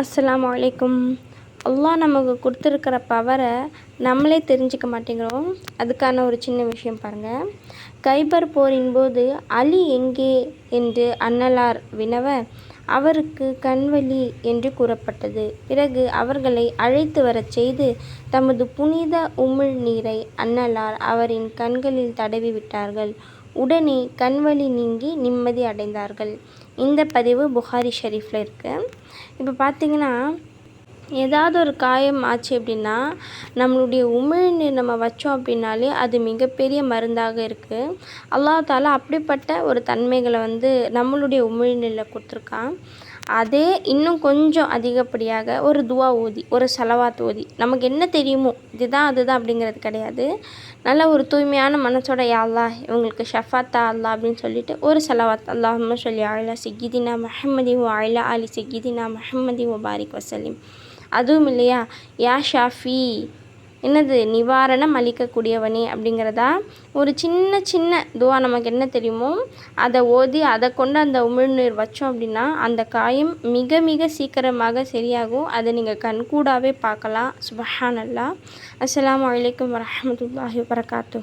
அஸ்லாம் வலைக்கும் அல்லாஹ் நமக்கு கொடுத்துருக்கிற பவரை நம்மளே தெரிஞ்சுக்க மாட்டேங்கிறோம். அதுக்கான ஒரு சின்ன விஷயம் பாருங்கள் கைபர் போரின் போது அலி எங்கே என்று அன்னலார் வினவ அவருக்கு கண்வலி என்று கூறப்பட்டது. பிறகு அவர்களை அழைத்து வரச் செய்து தமது புனித உமிழ் நீரை அன்னலார் அவரின் கண்களில் தடவி விட்டார்கள். உடனே கண்வலி நீங்கி நிம்மதி அடைந்தார்கள். இந்த பதிவு புகாரி ஷெரீஃபில் இருக்குது இப்போ பார்த்தீங்கன்னா ஏதாவது ஒரு காயம் ஆச்சு அப்படின்னா நம்மளுடைய உமிழ்நீர் நம்ம வச்சோம் அப்படின்னாலே அது மிகப்பெரிய மருந்தாக இருக்குது அல்லாஹ் தாலா அப்படிப்பட்ட ஒரு தன்மைகளை வந்து நம்மளுடைய உமிழ்நீரில் கொடுத்துருக்கான். அதே இன்னும் கொஞ்சம் அதிகப்படியாக ஒரு துவா ஓதி ஒரு செலவாத் ஓதி நமக்கு என்ன தெரியுமோ இதுதான் அதுதான் அப்படிங்கிறது கிடையாது. நல்ல ஒரு தூய்மையான மனசோட யாழ்லா இவங்களுக்கு ஷஃபாத்தா அல்லா அப்படின்னு சொல்லிட்டு ஒரு செலவாத். அல்லாஹம்ம சொல்லி ஆயிலா சிக்கிதினா மஹம்மதி ஓ ஆயிலா அலி சிக்கிதினா மஹம்மதி ஓ பாரிக் வசலிம் அதுவும் இல்லையா? யா ஷாஃபி என்னது நிவாரணம் அளிக்கக்கூடியவனே அப்படிங்கிறதா? ஒரு சின்ன சின்ன துவா நமக்கு என்ன தெரியுமோ? அதை ஓதி அதை கொண்டு அந்த உமிழ்நீர் வச்சோம் அப்படின்னா அந்த காயம் மிக மிக சீக்கிரமாக சரியாகும். அதை நீங்கள் கண்கூடாகவே பார்க்கலாம். சுபஹானல்லா. அஸ்லாம் வலைக்கம் வரமத்துல்லாஹி வரகாத்து